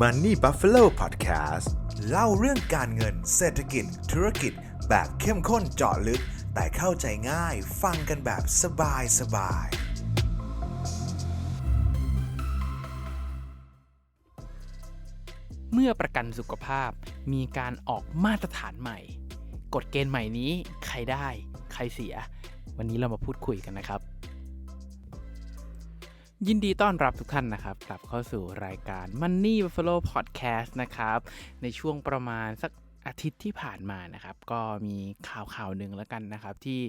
Money Buffalo Podcast เล่าเรื่องการเงินเศรษฐกิจ ธุรกิจ แบบเข้มข้นเจาะลึก แต่เข้าใจง่ายฟังกันแบบสบายสบาย เมื่อประกันสุขภาพมีการออกมาตรฐานใหม่ กฎเกณฑ์ใหม่นี้ใครได้ ใครเสีย วันนี้เรามาพูดคุยกันนะครับ ยินดีต้อนรับทุกท่านนะครับ กลับเข้าสู่รายการ Money Buffalo Podcast นะครับ ในช่วงประมาณสักอาทิตย์ที่ผ่านมานะครับ ก็มีข่าวข่าวหนึ่งแล้วกันนะครับ ที่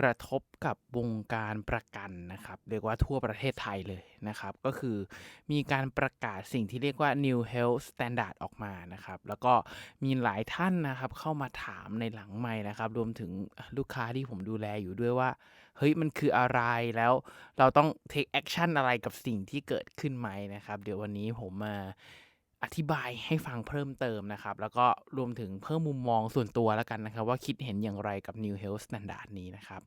กระทบกับวงการประกันนะครับ เรียกว่าทั่วประเทศไทยเลยนะครับ ก็คือมีการประกาศสิ่งที่เรียกว่า New Health Standard ออกมานะครับ แล้วก็มีหลายท่านนะครับ เข้ามาถามในหลังไม้นะครับ รวมถึงลูกค้าที่ผมดูแลอยู่ด้วยว่า เฮ้ยมันคืออะไรแล้วเราต้อง take action อะไรกับสิ่งที่เกิดขึ้นไหมนะครับ เดี๋ยววันนี้ผมมาอธิบายให้ฟังเพิ่มเติมนะครับ แล้วก็รวมถึงเพิ่มมุมมองส่วนตัวแล้วกันนะครับ ว่าคิดเห็นอย่างไรกับ New Health Standard นี้นะครับ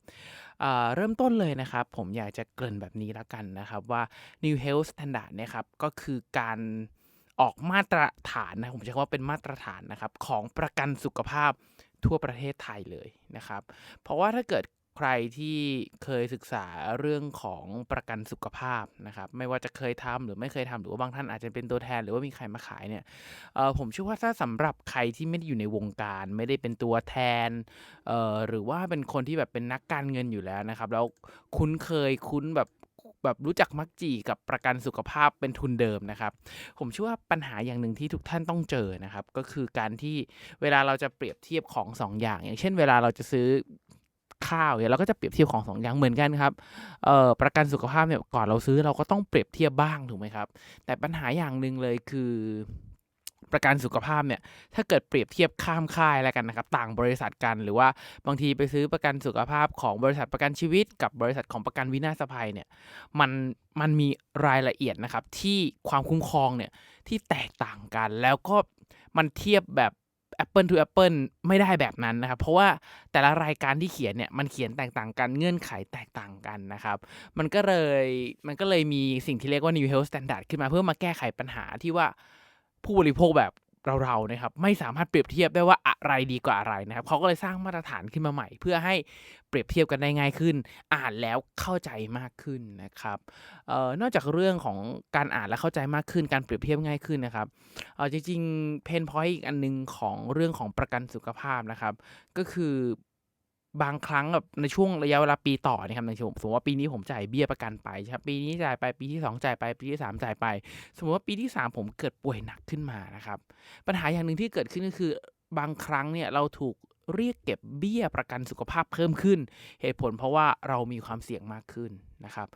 อ่าเริ่มต้นเลยนะครับ ผมอยากจะเกริ่นแบบนี้แล้วกันนะครับว่า New Health Standard เนี่ยครับก็คือการออกมาตรฐานนะผมใช้คำว่าเป็นมาตรฐานนะครับของประกันสุขภาพทั่วประเทศไทยเลยนะครับ เพราะว่าถ้าเกิด ใครที่เคยศึกษาเรื่องของประกันสุขภาพนะครับ ไม่ว่าจะเคยทำหรือไม่เคยทำหรือว่าบางท่านอาจจะเป็นตัวแทนหรือว่ามีใครมาขายเนี่ยผมเชื่อว่าถ้าสำหรับใครที่ไม่ได้อยู่ในวงการ ไม่ได้เป็นตัวแทนหรือว่าเป็นคนที่แบบเป็นนักการเงินอยู่แล้วนะครับ แล้วคุ้นเคยคุ้นแบบแบบรู้จักมักจีกับประกันสุขภาพเป็นทุนเดิมนะครับ ผมเชื่อว่าปัญหาอย่างหนึ่งที่ทุกท่านต้องเจอนะครับ ก็คือการที่เวลาเราจะเปรียบเทียบของสองอย่าง อย่างเช่น เวลาเราจะซื้อ ข้าวเนี่ยเราก็จะเปรียบเทียบของสองอย่างเหมือนกันครับเอ่อประกันสุขภาพเนี่ยก่อนเราซื้อเราก็ต้องเปรียบเทียบบ้างถูกไหมครับ แต่ปัญหาอย่างหนึ่งเลยคือประกันสุขภาพเนี่ยถ้าเกิดเปรียบเทียบข้ามค่ายแล้วกันนะครับ ต่างบริษัทกันหรือว่าบางทีไปซื้อประกันสุขภาพของบริษัทประกันชีวิต กับบริษัทของประกันวินาศภัยเนี่ยมันมันมีรายละเอียดนะครับที่ความคุ้มครองเนี่ยที่แตกต่างกันแล้วก็มันเทียบแบบ Apple to Apple ไม่ได้แบบนั้นนะครับ เพราะว่าแต่ละรายการที่เขียนเนี่ยมันเขียนแตกต่างกันเงื่อนไขแตกต่างกันนะครับ มันก็เลยมันก็เลยมีสิ่งที่เรียกว่า New Health Standard ขึ้นมาเพื่อมาแก้ไขปัญหาที่ว่าผู้บริโภคแบบ เราๆนะครับไม่สามารถเปรียบเทียบได้ว่าอะไรดีกว่าอะไรนะครับเขาก็เลยสร้างมาตรฐานขึ้นมาใหม่ เพื่อให้เปรียบเทียบกันได้ง่ายขึ้น อ่านแล้วเข้าใจมากขึ้นนะครับออนอกจากเรื่องของการอ่านและเข้าใจมากขึ้น การเปรียบเทียบง่ายขึ้นนะครับออจริงๆเพนพอยต์อีกอันหนึงของเรื่องของประกันสุขภาพนะครับ ก็คือ บางครั้งแบบในช่วงระยะเวลาปีต่อนะครับในช่วงสมมติว่าปีนี้ผมจ่ายเบี้ยประกันไปใช่ครับปีนี้จ่ายไปปีที่ 2 จ่ายไปปีที่ 3 จ่ายไป สมมติว่าปีที่ 3 ผมเกิดป่วยหนักขึ้นมานะครับ ปัญหาอย่างหนึ่งที่เกิดขึ้นก็คือบางครั้งเนี่ยเราถูก เรียกเก็บเบี้ยประกันสุขภาพเพิ่มขึ้น เหตุผลเพราะว่าเรามีความเสี่ยงมากขึ้นนะครับ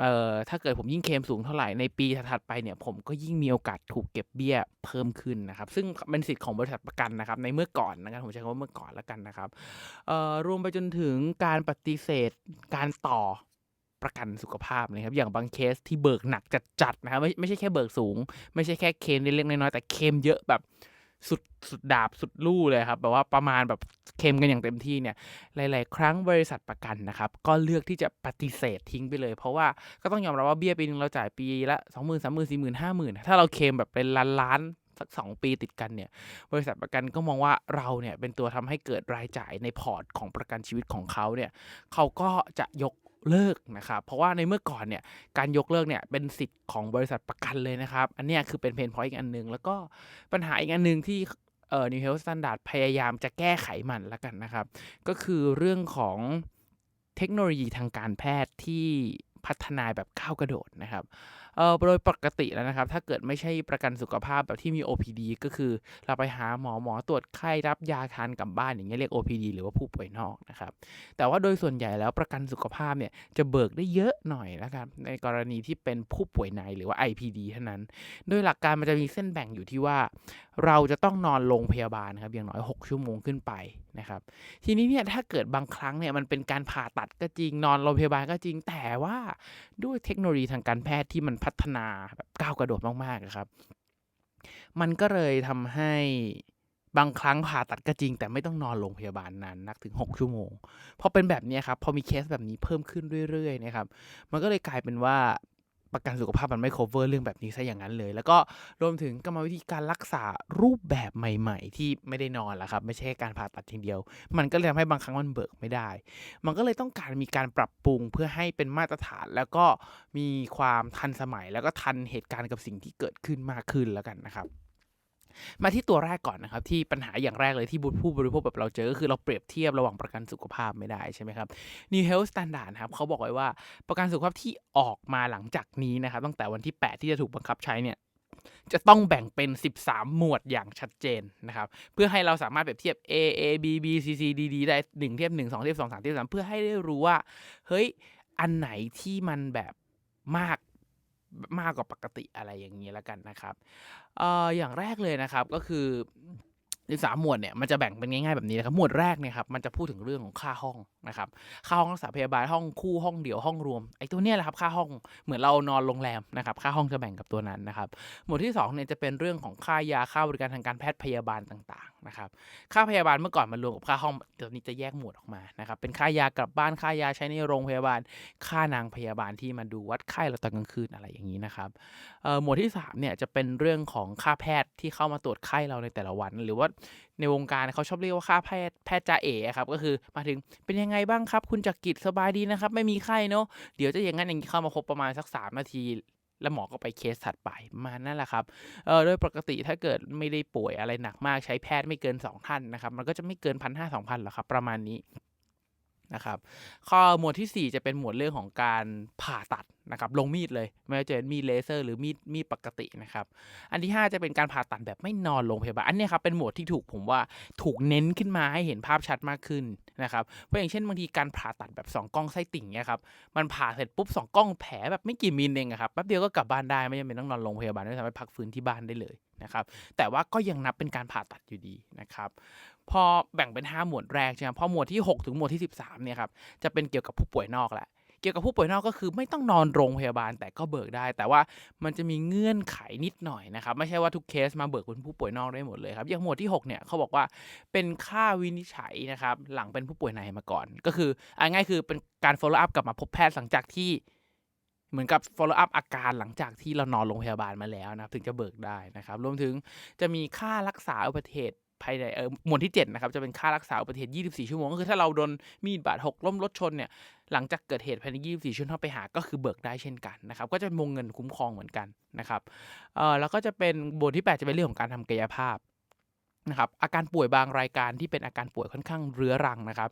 เอ่อถ้าเกิดผมยิ่งเคมสูงเท่าไหร่ในปีถัดไปเนี่ยผมก็ยิ่งมีโอกาสถูกเก็บเบี้ยเพิ่มขึ้นนะครับ ซึ่งเป็นสิทธิ์ของบริษัทประกันนะครับ ในเมื่อก่อนนะครับผมใช้คำว่าเมื่อก่อนแล้วกันนะครับเอ่อรวมไปจนถึงการปฏิเสธการต่อประกันสุขภาพนะครับ อย่างบางเคสที่เบิกหนักจัดๆนะครับไม่ไม่ใช่แค่เบิกสูง ไม่ใช่แค่เคมเล็กๆน้อยๆแต่เคมเยอะแบบ สุดสุดดาบสุดลู่เลยครับแบบว่าประมาณแบบเคลมกันอย่างเต็มที่เนี่ยหลาย ๆ ครั้งบริษัทประกันนะครับก็เลือกที่จะปฏิเสธทิ้งไปเลย เพราะว่าก็ต้องยอมรับว่าเบี้ยปีนึงเราจ่ายปีละสองหมื่นสามหมื่นสี่หมื่นห้าหมื่นถ้าเราเคลมแบบเป็นล้านล้านสักสองปีติดกันเนี่ยบริษัทประกันก็มองว่าเราเนี่ยเป็นตัวทำให้เกิดรายจ่ายในพอร์ตของประกันชีวิตของเขาเนี่ยเขาก็จะยก เลิกนะครับ เพราะว่าในเมื่อก่อนเนี่ยการยกเลิกเนี่ยเป็นสิทธิ์ของบริษัทประกันเลยนะครับ อันนี้คือเป็นเพนพอยต์อีกอันหนึง แล้วก็ปัญหาอีกอันหนึงที่เอ่อ New Health Standard พยายามจะแก้ไขมันละกันนะครับ ก็คือเรื่องของเทคโนโลยีทางการแพทย์ที่พัฒนาแบบก้าวกระโดดนะครับ เออโดยปกติแล้วนะครับ ถ้าเกิดไม่ใช่ประกันสุขภาพแบบที่มี OPD ก็คือเราไปหาหมอหมอตรวจไข้รับยาทานกลับบ้านอย่างเงี้ยเรียก OPD หรือว่าผู้ป่วยนอกนะครับ แต่ว่าโดยส่วนใหญ่แล้วประกันสุขภาพเนี่ยจะเบิกได้เยอะหน่อยนะครับในกรณีที่เป็นผู้ป่วยในหรือว่า IPD เท่านั้น โดยหลักการมันจะมีเส้นแบ่งอยู่ที่ว่า เราจะต้องนอนโรงพยาบาลครับอย่างน้อย 6 ชั่วโมงขึ้นไปนะครับ ทีนี้เนี่ยถ้าเกิดบางครั้งเนี่ยมันเป็นการผ่าตัดก็จริงนอนโรงพยาบาลก็จริงแต่ว่าด้วยเทคโนโลยีทางการแพทย์ที่มันพัฒนาแบบก้าวกระโดดมากๆครับ มันก็เลยทำให้บางครั้งผ่าตัดก็จริง แต่ไม่ต้องนอนโรงพยาบาลนานนักถึง 6 ชั่วโมงพอเป็นแบบนี้ครับพอมีเคสแบบนี้เพิ่มขึ้นเรื่อยๆนะครับ มันก็เลยกลายเป็นว่า ประกันสุขภาพมันไม่ cover เรื่องแบบนี้ซะอย่างนั้นเลย แล้วก็รวมถึงกรรมวิธีการรักษารูปแบบใหม่ ๆ ที่ไม่ได้นอนละครับ ไม่ใช่การผ่าตัดทีเดียว มันก็เลยทำให้บางครั้งมันเบิกไม่ได้ มันก็เลยต้องการมีการปรับปรุงเพื่อให้เป็นมาตรฐาน แล้วก็มีความทันสมัยแล้วก็ทันเหตุการณ์กับสิ่งที่เกิดขึ้นมากขึ้นแล้วกันนะครับ มาที่ตัวแรกก่อนนะครับ ที่ปัญหาอย่างแรกเลยที่ผู้บริโภคแบบเราเจอ ก็คือเราเปรียบเทียบระหว่างประกันสุขภาพไม่ได้ใช่ไหมครับ New Health Standard ครับเขาบอกไว้ว่าประกันสุขภาพที่ออกมาหลังจากนี้นะครับ ตั้งแต่วันที่ 8 ที่จะถูกบังคับใช้เนี่ยจะต้องแบ่งเป็น 13 หมวดอย่างชัดเจนนะครับ เพื่อให้เราสามารถเปรียบเทียบ A A B B C C D D ได้ 1 เทียบ 1 2 เทียบ 2 3 เทียบ 3 เพื่อให้ได้รู้ว่า เฮ้ย อันไหนที่มันแบบมาก มากกว่าปกติอะไรอย่างนี้แล้วกันนะครับอออย่างแรกเลยนะครับก็คือ ในสามหมวดเนี่ยมันจะแบ่งเป็นง่ายๆแบบนี้นะครับหมวดแรกเนี่ยครับมันจะพูดถึงเรื่องของค่าห้องนะครับค่าห้องรักษาพยาบาลห้องคู่ห้องเดี่ยวห้องรวมไอ้ตัวเนี้ยแหละครับค่าห้องเหมือนเรานอนโรงแรมนะครับค่าห้องจะแบ่งกับตัวนั้นนะครับหมวดที่2เนี่ยจะเป็นเรื่องของค่ายาค่าบริการทางการแพทย์พยาบาลต่างๆนะครับค่าพยาบาลเมื่อก่อนมันรวมกับค่าห้องเดี๋ยวนี้จะแยกหมวดออกมานะครับเป็นค่ายากลับบ้านค่ายาใช้ในโรงพยาบาล ค่านางพยาบาลที่มาดูวัดไข้เราตอนกลางคืนอะไรอย่างนี้นะครับหมวดที่3เนี่ยจะเป็นเรื่องของค่าแพทย์ที่เข้ามาตรวจไข้เราในแต่ละวัน หรือว่าในวงการเขาชอบเรียกว่าค่าแพทย์แพทย์จ่าเอ๋ครับก็คือมาถึงเป็นยังไงบ้างครับ คุณจักกิจสบายดีนะครับ ไม่มีไข้เนาะเดี๋ยวจะอย่างนั้นอย่างนี้เข้ามาพบประมาณสัก 3 นาทีแล้วหมอก็ไปเคสถัดไปมานั่นแหละครับ เออโดยปกติถ้าเกิดไม่ได้ป่วยอะไรหนักมากใช้แพทย์ไม่เกิน 2 ท่านนะครับ มันก็จะไม่เกินพันห้าสองพันหรอกครับ ประมาณนี้ นะครับข้อหมวดทีสี่ 4 จะเป็นหมวดเรื่องของการผ่าตัดนะครับลงมีดเลย ไม่ว่าจะเป็นมีดเลเซอร์หรือมีดมีดปกตินะครับอันที่ 5 จะเป็นการผ่าตัดแบบไม่นอนโรงพยาบาลอันนี้ครับเป็นหมวดที่ถูกผมว่าถูกเน้นขึ้นมาให้เห็นภาพชัดมากขึ้นนะครับเพราะอย่างเช่นบางทีการผ่าตัดแบบสองกล้องไส้ติ่งเนี่ยครับมันผ่าเสร็จปุ๊บสองกล้องแผลแบบไม่กี่มิลเองครับแป๊บเดียวก็กลับบ้านได้ไม่จำเป็นต้องนอนโรงพยาบาลไม่สามารถพักฟื้นที่บ้านได้เลย นะครับแต่ว่าก็ยังนับเป็นการผ่าตัดอยู่ดีนะครับพอแบ่งเป็น 5 หมวดแรกใช่ไหมพอหมวดที่ 6 ถึงหมวดที่ 13เนี่ยครับจะเป็นเกี่ยวกับผู้ป่วยนอกแหละเกี่ยวกับผู้ป่วยนอกก็คือไม่ต้องนอนโรงพยาบาลแต่ก็เบิกได้ แต่ว่ามันจะมีเงื่อนไขนิดหน่อยนะครับ ไม่ใช่ว่าทุกเคสมาเบิกเป็นผู้ป่วยนอกได้หมดเลยครับ อย่างหมวดที่ 6 เนี่ยเขาบอกว่าเป็นค่าวินิจฉัยนะครับหลังเป็นผู้ป่วยในมาก่อน ก็คือเอาง่ายคือเป็นการ follow up กลับมาพบแพทย์หลังจากที่ เหมือนกับ follow up อาการหลังจากที่เรานอนโรงพยาบาลมาแล้วนะครับถึงจะเบิกได้นะครับรวมถึงจะมีค่ารักษาอุบัติเหตุภายในเออหมวดที่7นะครับจะเป็นค่ารักษาอุบัติเหตุ 24 ชั่วโมงก็คือถ้าเราโดนมีดบาดหกล้มรถชนเนี่ยหลังจากเกิดเหตุภายใน 24 ชั่วโมงไปหาก็คือเบิกได้เช่นกันนะครับก็จะเป็นวงเงินคุ้มครองเหมือนกันนะครับเออแล้วก็จะเป็นบทที่ 8 จะเป็นเรื่องของการทำกายภาพนะครับอาการป่วยบางรายการที่เป็นอาการป่วยค่อนข้างเรื้อรังนะครับ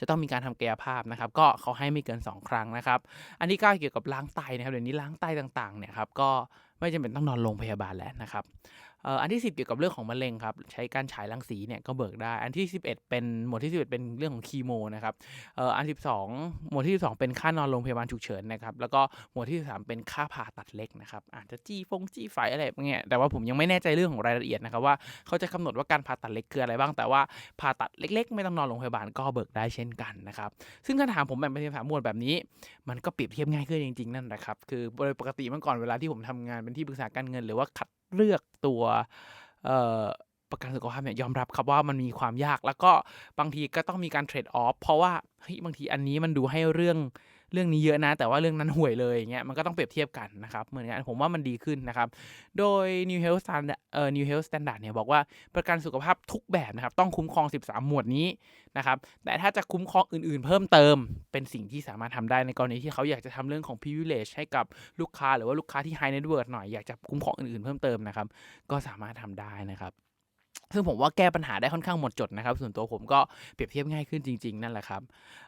จะต้องมีการทำกายภาพนะครับ ก็เขาให้ไม่เกิน 2 ครั้งนะครับ อันที่9เกี่ยวกับล้างไตนะครับเดี๋ยวนี้ล้างไตต่างๆเนี่ยครับก็ไม่จำเป็นต้องนอนโรงพยาบาลแล้วนะครับ อันที่ 10 เกี่ยวกับเรื่องของมะเร็งครับใช้การฉายรังสีเนี่ยก็เบิกได้ อันที่ 11 เป็นหมวดที่ 11 เป็นเรื่องของคีโมนะครับอ่ออัน 12 หมวดที่ 12 เป็นค่านอนโรงพยาบาลฉุกเฉินนะครับแล้วก็หมวดที่ 13 เป็นค่าผ่าตัดเล็กนะครับอาจจะจี้ฟงจี้ไฝอะไรแบบเงี้ยแต่ว่าผมยังไม่แน่ใจเรื่องของรายละเอียดนะครับว่าเขาจะกำหนดว่าการผ่าตัดเล็กคืออะไรบ้างแต่ว่าผ่าตัดเล็ก ๆ ไม่ต้องนอนโรงพยาบาลก็เบิกได้เช่นกันนะครับซึ่งถ้าถามผมแบ่งเป็นสามหมวดแบบนี้ มันก็เปรียบเทียบง่ายขึ้นจริงๆนั่นแหละครับคือโดยปกติเมื่อก่อนเวลาที่ผมทำงานเป็นที่ปรึกษาการเงินหรือว่าคัด เลือกตัวประกันสุขภาพเนี่ยยอมรับครับว่ามันมีความยาก แล้วก็บางทีก็ต้องมีการเทรดออฟเพราะว่าเฮ้ยบางทีอันนี้มันดูให้เรื่อง เรื่องนี้เยอะนะ แต่ว่าเรื่องนั้นห่วยเลยอย่างเงี้ยมันก็ต้องเปรียบเทียบกันนะครับเหมือนกันผมว่ามันดีขึ้นนะครับ โดย New Health Standard เอ่อ New Health Standard เนี่ยบอกว่าประกันสุขภาพทุกแบบนะครับต้องคุ้มครอง 13 หมวดนี้นะครับแต่ถ้าจะคุ้มครองอื่นๆ เพิ่มเติม เป็นสิ่งที่สามารถทำได้ในกรณีที่เขาอยากจะทำเรื่องของ privilege ให้กับลูกค้าหรือว่าลูกค้าที่ high net worth หน่อยอยากจะคุ้มครองอื่นๆเพิ่มเติมนะครับก็สามารถทำได้นะครับ ซึ่งผมว่าแก้ปัญหาได้ค่อนข้างหมดจดนะครับ ส่วนตัวผมก็เปรียบเทียบง่ายขึ้นจริง ๆ นั่นแหละครับ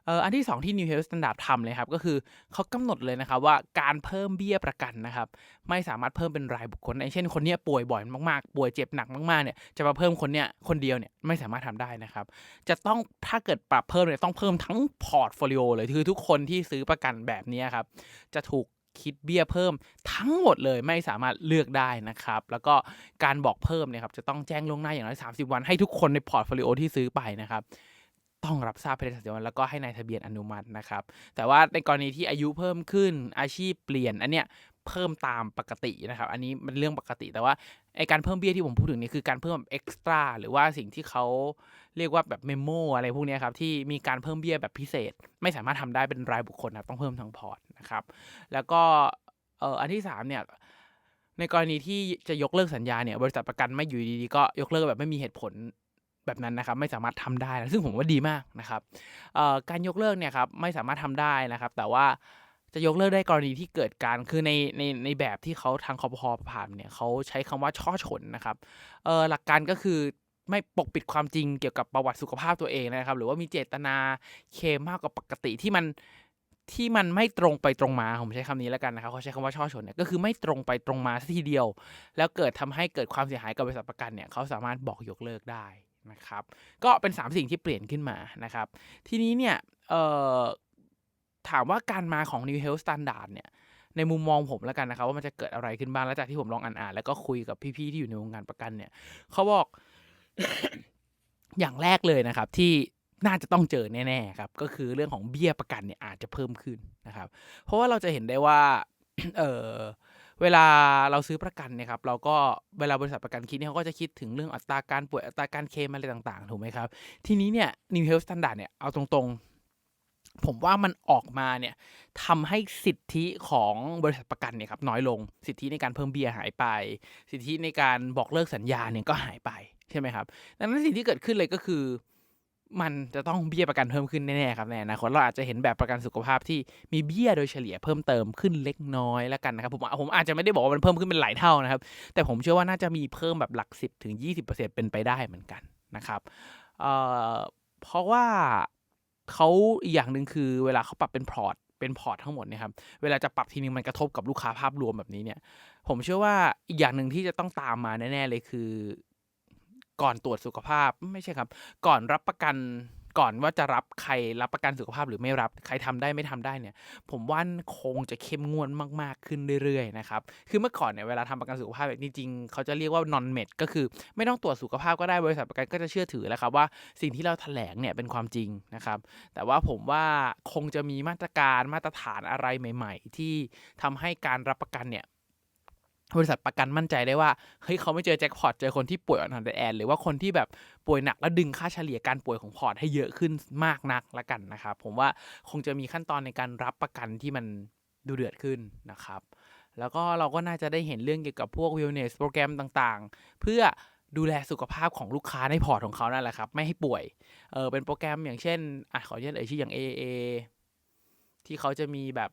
เอ่ออันที่ 2 ที่ New Health Standard ทำเลยครับ ก็คือเขากำหนดเลยนะครับว่าการเพิ่มเบี้ยประกันนะครับ ไม่สามารถเพิ่มเป็นรายบุคคลเช่นคนเนี้ยป่วยบ่อยมากๆ ป่วยเจ็บหนักมากๆเนี่ยจะมาเพิ่มคนเนี้ยคนเดียวเนี่ยไม่สามารถทำได้นะครับ จะต้องถ้าเกิดปรับเพิ่มเนี่ยต้องเพิ่มทั้งพอร์ตโฟลิโอเลยคือทุกคนที่ซื้อประกันแบบนี้ครับจะถูก คิดเบี้ยเพิ่มทั้งหมดเลยไม่สามารถเลือกได้นะครับ แล้วก็การบอกเพิ่มเนี่ยครับจะต้องแจ้งล่วงหน้าอย่างน้อย30 วันให้ทุกคนในพอร์ตโฟลิโอที่ซื้อไปนะครับ ต้องรับทราบภายใน30วันแล้วก็ให้นายทะเบียนอนุมัตินะครับ แต่ว่าในกรณีที่อายุเพิ่มขึ้นอาชีพเปลี่ยนอันเนี้ยเพิ่มตามปกตินะครับ อันนี้มันเรื่องปกติแต่ว่าไอการเพิ่มเบี้ยที่ผมพูดถึงนี่คือการเพิ่มเอ็กซ์ตร้าหรือว่าสิ่งที่เขาเรียกว่าแบบเมมโมอะไรพวกนี้ครับ ที่มีการเพิ่มเบี้ยแบบพิเศษ ไม่สามารถทำได้เป็นรายบุคคลนะต้องเพิ่มทั้งพอร์ตนะครับ แล้วก็เอ่ออันที่สามเนี่ยในกรณีที่จะยกเลิกสัญญาเนี่ยบริษัทประกันไม่อยู่ดีๆก็ยกเลิกแบบไม่มีเหตุผล แบบนั้นนะครับไม่สามารถทำได้นะซึ่งผมว่าดีมากนะครับการยกเลิกเนี่ยครับไม่สามารถทำได้นะครับ แต่ว่าจะยกเลิกได้กรณีที่เกิดการคือในในในแบบที่เขาทางคอพอผ่านเนี่ยเขาใช้คำว่าช่อฉนนะครับหลักการก็คือไม่ปกปิดความจริงเกี่ยวกับประวัติสุขภาพตัวเองนะครับ หรือว่ามีเจตนาเคมมากกว่าปกติที่มันที่มันไม่ตรงไปตรงมาผมใช้คำนี้แล้วกันนะครับเขาใช้คำว่าช่อฉนเนี่ยก็คือไม่ตรงไปตรงมาสัทีเดียว แล้วเกิดทำให้เกิดความเสียหายกับบริษัทประกันเนี่ยเขาสามารถบอกยกเลิกได้ นะครับ ก็เป็น 3 สิ่งที่เปลี่ยนขึ้นมานะครับ ทีนี้เนี่ยถามว่าการมาของ New Health Standard เนี่ยในมุมมองผมแล้วกันนะครับว่ามันจะเกิดอะไรขึ้นบ้างแล้วจากที่ผมลองอ่านๆแล้วก็คุยกับพี่ๆที่อยู่ในวงการประกันเนี่ยเขาบอกอย่างแรกเลยนะครับ ที่น่าจะต้องเจอแน่ๆครับ ก็คือเรื่องของเบี้ยประกันเนี่ยอาจจะเพิ่มขึ้นนะครับ เพราะว่าเราจะเห็นได้ว่า เออ เวลาเราซื้อประกันเนี่ยครับเราก็เวลาบริษัทประกันคิดเนี่ยเขาก็จะคิดถึงเรื่องอัตราการป่วยอัตราการเคลมอะไรต่างๆ ถูกไหมครับ ทีนี้เนี่ย New Health Standard เนี่ยเอาตรงๆ ผมว่ามันออกมาเนี่ยทำให้สิทธิของบริษัทประกันเนี่ยครับน้อยลงสิทธิในการเพิ่มเบี้ยหายไป สิทธิในการบอกเลิกสัญญาเนี่ยก็หายไปใช่ไหมครับ ดังนั้นสิ่งที่เกิดขึ้นเลยก็คือ มันจะต้องเบี้ยประกันเพิ่มขึ้นแน่ๆครับในอนาคตเราอาจจะเห็นแบบประกันสุขภาพที่มีเบี้ยโดยเฉลี่ยเพิ่มเติมขึ้นเล็กน้อยแล้วกันนะครับผมผมอาจจะไม่ได้บอกว่ามันเพิ่มขึ้นเป็นหลายเท่านะครับ แต่ผมเชื่อว่าน่าจะมีเพิ่มแบบหลัก 10ถึง20%เป็นไปได้เหมือนกันนะครับเอ่อเพราะว่าเขาอีกอย่างหนึ่งคือเวลาเขาปรับเป็นพอร์ตเป็นพอร์ตทั้งหมดเนี่ยครับ เวลาจะปรับทีนึงมันกระทบกับลูกค้าภาพรวมแบบนี้เนี่ย ผมเชื่อว่าอีกอย่างหนึ่งที่จะต้องตามมาแน่ๆเลยคือ ก่อนตรวจสุขภาพไม่ใช่ครับ ก่อนรับประกันก่อนว่าจะรับใครรับประกันสุขภาพหรือไม่รับใครทำได้ไม่ทำได้เนี่ย ผมว่าคงจะเข้มงวดมากๆขึ้นเรื่อยๆนะครับคือเมื่อก่อนเนี่ยเวลาทำประกันสุขภาพจริงๆเขาจะเรียกว่า non med ก็คือ ไม่ต้องตรวจสุขภาพก็ได้บริษัทประกันก็จะเชื่อถือแล้วครับว่าสิ่งที่เราแถลงเนี่ยเป็นความจริงนะครับ แต่ว่าผมว่าคงจะมีมาตรการมาตรฐานอะไรใหม่ ๆ ที่ทำให้การรับประกันเนี่ย บริษัทประกันมั่นใจได้ว่าเฮ้ยเขาไม่เจอแจ็คพอตเจอคนที่ป่วยอ่อนแอดหรือว่าคนที่แบบป่วยหนักแล้วดึงค่าเฉลี่ยการป่วยของพอร์ตให้เยอะขึ้นมากนักละกันนะครับผมว่าคงจะมีขั้นตอนในการรับประกันที่มันดูเดือดขึ้นนะครับ แล้วก็เราก็น่าจะได้เห็นเรื่องเกี่ยวกับพวก wellness โปรแกรมต่างๆ เพื่อดูแลสุขภาพของลูกค้าในพอร์ตของเขานั่นแหละครับ ไม่ให้ป่วยเออเป็นโปรแกรมอย่างเช่นอะขออนุญาตเอ่ยชื่ออย่าง AA ที่เขาจะมีแบบ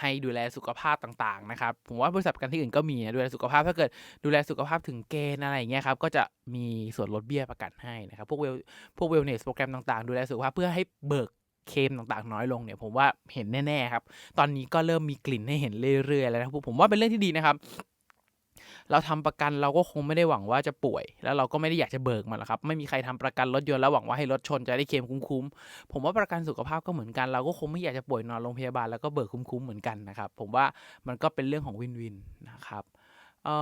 ให้ดูแลสุขภาพต่างๆนะครับผมว่าบริษัทประกันที่อื่นก็มีนะดูแลสุขภาพถ้าเกิดดูแลสุขภาพถึงเกณฑ์อะไรอย่างเงี้ยครับก็จะมีส่วนลดเบี้ยประกันให้นะครับพวกเวลพวกเวลเนสโปรแกรมต่างๆ ดูแลสุขภาพเพื่อให้เบิกเคมต่างๆ น้อยลงเนี่ยผมว่าเห็นแน่ๆครับ ตอนนี้ก็เริ่มมีกลิ่นให้เห็นเรื่อยๆแล้วนะผมว่าเป็นเรื่องที่ดีนะครับ เราทำประกันเราก็คงไม่ได้หวังว่าจะป่วย แล้วเราก็ไม่ได้อยากจะเบิกมันหรอกครับ ไม่มีใครทำประกันรถยนต์แล้วหวังว่าให้รถชนจะได้เคลมคุ้มๆผมว่าประกันสุขภาพก็เหมือนกัน เราก็คงไม่อยากจะป่วยนอนโรงพยาบาลแล้วก็เบิกคุ้มๆเหมือนกันนะครับ ผมว่ามันก็เป็นเรื่องของวินวินนะครับเอ่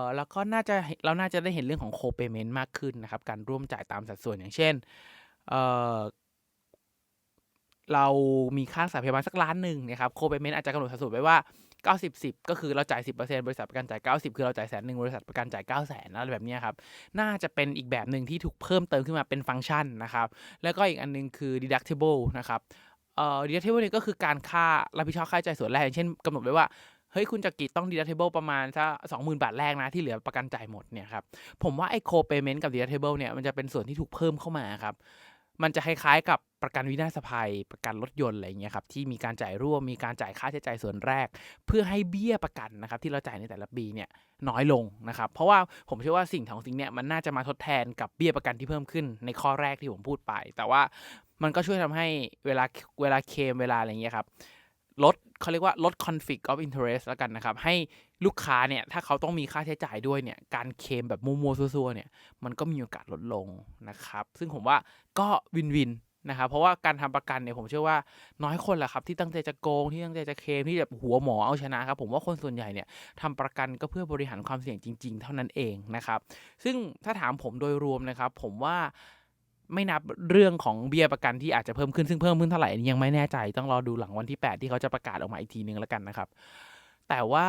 อแล้วก็น่าจะเราน่าจะได้เห็นเรื่องของโคเปเมนต์มากขึ้นนะครับ การร่วมจ่ายตามสัดส่วนอย่างเช่นเอ่อ เรามีค่ารักษาพยาบาลสักล้านหนึ่งนะครับโคเปเมนต์อาจจะกำหนดสัดส่วนไว้ว่า 90 10 ก็คือเราจ่าย 10%บริษัทประกันจ่าย 90 คือเราจ่ายแสนหนึ่งบริษัทประกันจ่าย 9 0 0 0 0อะไรแบบนี้ครับ น่าจะเป็นอีกแบบหนึ่งที่ถูกเพิ่มเติมขึ้นมาเป็นฟังก์ชันนะครับ แล้วก็อีกอันหนึงคือ deductible นะครับเอ่อ deductible นี่ก็คือการค่ารับผิดชอบค่าใช้จ่ายส่วนแรกอย่างเช่นกำหนดไว้ว่าเฮ้ยคุณจะกิจต้อง deductible ประมาณสักสองหมื่นบาทแรกนะ ที่เหลือประกันจ่ายหมดเนี่ยครับ ผมว่าไอ้ co-payment กับ deductible เนี่ยมันจะเป็นส่วนที่ถูกเพิ่มเข้ามาครับ มันจะคล้ายๆกับประกันวินาศภัย ประกันรถยนต์อะไรอย่างเงี้ยครับที่มีการจ่ายร่วมมีการจ่ายค่าใช้จ่ายส่วนแรก เพื่อให้เบี้ยประกันนะครับที่เราจ่ายในแต่ละปีเนี่ยน้อยลงนะครับเพราะว่าผมเชื่อว่าสิ่งของสิ่งเนี้ยมันน่าจะมาทดแทนกับเบี้ยประกันที่เพิ่มขึ้นในข้อแรกที่ผมพูดไป แต่ว่ามันก็ช่วยทำให้เวลาเวลาเคมเวลาอะไรอย่างเงี้ยครับลดเขาเรียกว่าลด conflict of interest แล้วกันนะครับให้ ลูกค้าเนี่ยถ้าเขาต้องมีค่าใช้จ่ายด้วยเนี่ยการเคมแบบมัวๆซัวๆเนี่ยมันก็มีโอกาสลดลงนะครับ ซึ่งผมว่าก็วินวินนะครับเพราะว่าการทำประกันเนี่ยผมเชื่อว่าน้อยคนแหละครับที่ตั้งใจจะโกงที่ตั้งใจจะเคมที่แบบหัวหมอเอาชนะครับผมว่าคนส่วนใหญ่เนี่ยทำประกันก็เพื่อบริหารความเสี่ยงจริง ๆ เท่านั้นเองนะครับ ซึ่งถ้าถามผมโดยรวมนะครับ ผมว่าไม่นับเรื่องของเบี้ยประกันที่อาจจะเพิ่มขึ้นซึ่งเพิ่มขึ้นเท่าไหร่นนี้ยังไม่แน่ใจต้องรอดูหลังวันที่ 8 ที่เขาจะประกาศออกมาอีกทีนึงแล้วกันนะครับ แต่ว่า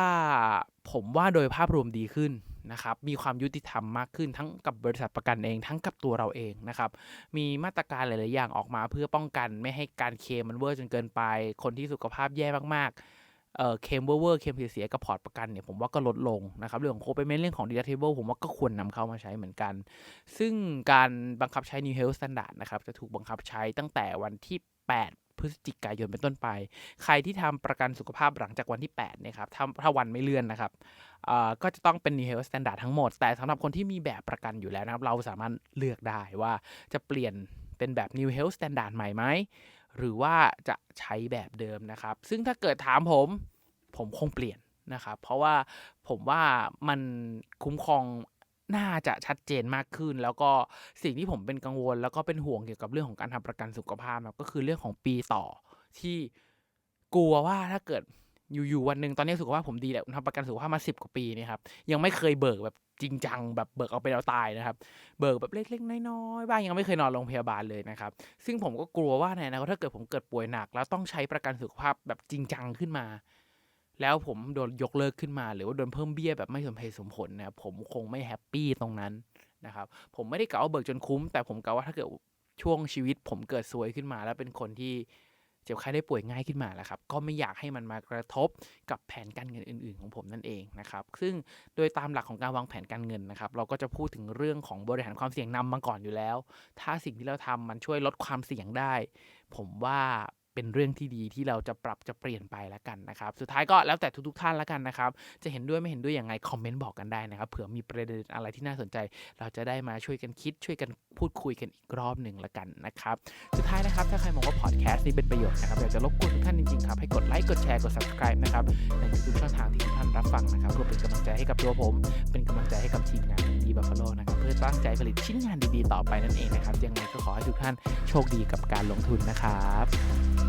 ผมว่าโดยภาพรวมดีขึ้นนะครับ มีความยุติธรรมมากขึ้นทั้งกับบริษัทประกันเอง ทั้งกับตัวเราเองนะครับ มีมาตรการหลาย ๆ อย่างออกมาเพื่อป้องกันไม่ให้การเคมมันเวอร์จนเกินไป คนที่สุขภาพแย่มาก ๆเออเคมเวอร์เวอร์เคมเสียกับพอร์ตประกันเนี่ยผมว่าก็ลดลงนะครับ เรื่องของโคเปเมนเรื่องของ deductible ผมว่าก็ควรนำเข้ามาใช้เหมือนกัน ซึ่งการบังคับใช้ New Health Standard นะครับ จะถูกบังคับใช้ตั้งแต่วันที่ 8พฤศจิกายนเป็นต้นไป ใครที่ทำประกันสุขภาพหลังจากวันที่8เนี่ยครับถ้าถ้าวันไม่เลื่อนนะครับก็จะต้องเป็น New Health Standard ทั้งหมด แต่สำหรับคนที่มีแบบประกันอยู่แล้วนะครับ เราสามารถเลือกได้ว่าจะเปลี่ยนเป็นแบบ New Health Standard ใหม่ไหมหรือว่าจะใช้แบบเดิมนะครับ ซึ่งถ้าเกิดถามผม ผมคงเปลี่ยนนะครับ เพราะว่าผมว่ามันคุ้มครอง น่าจะชัดเจนมากขึ้น แล้วก็สิ่งที่ผมเป็นกังวล แล้วก็เป็นห่วงเกี่ยวกับเรื่องของการทำประกันสุขภาพนะก็คือเรื่องของปีต่อที่กลัวว่าถ้าเกิดอยู่ๆวันหนึ่งตอนนี้สุขภาพผมดีแหละทำประกันสุขภาพมาสิบกว่าปีเนะครับยังไม่เคยเบิกแบบจริงจังแบบเบิกเอาไปเอาตายนะครับ เบิกแบบเล็กๆน้อยๆบ้างยังไม่เคยนอนโรงพยาบาลเลยนะครับ ซึ่งผมก็กลัวว่าในอนาคตถ้าเกิดผมเกิดป่วยหนัก แล้วต้องใช้ประกันสุขภาพแบบจริงจังขึ้นมา แล้วผมโดนยกเลิกขึ้นมา หรือว่าโดนเพิ่มเบี้ยแบบไม่สมเหตุสมผลนะผมคงไม่แฮปปี้ตรงนั้นนะครับผมไม่ได้กล่าวว่าเบิกจนคุ้ม แต่ผมกล่าวว่าถ้าเกิดช่วงชีวิต ผมเกิดซวยขึ้นมา แล้วเป็นคนที่เจ็บไข้ได้ป่วยง่ายขึ้นมาแล้วครับ ก็ไม่อยากให้มันมากระทบกับแผนการเงินอื่น ๆ ของผมนั่นเองนะครับ ซึ่งโดยตามหลักของการวางแผนการเงินนะครับ เราก็จะพูดถึงเรื่องของบริหารความเสี่ยงนำมาก่อนอยู่แล้ว ถ้าสิ่งที่เราทำมันช่วยลดความเสี่ยงได้ ผมว่า เป็นเรื่องที่ดีที่เราจะปรับจะเปลี่ยนไปแล้วกันนะครับ สุดท้ายก็แล้วแต่ทุกๆท่านแล้วกันนะครับ จะเห็นด้วยไม่เห็นด้วยอย่างไรคอมเมนต์บอกกันได้นะครับ เผื่อมีประเด็นอะไรที่น่าสนใจ เราจะได้มาช่วยกันคิด ช่วยกันพูดคุยกันอีกรอบหนึ่งละกันนะครับ สุดท้ายนะครับ ถ้าใครมองว่าพอดแคสต์นี้เป็นประโยชน์นะครับอยากจะรบกวนทุกท่านจริงๆครับให้กดไลค์กดแชร์กด subscribe นะครับในทุกช่องทางที่ทุกท่านรับฟังนะครับเพื่อเป็นกำลังใจให้กับตัวผม เป็นกำลังใจให้กับทีมงานดีบัฟฟาโลนะครับเพื่อตั้งใจผลิตชิ้นงานดีๆต่อไปนั่นเองนะครับยังไงก็ขอให้ทุกท่านโชคดีกับการลงทุนนะครับ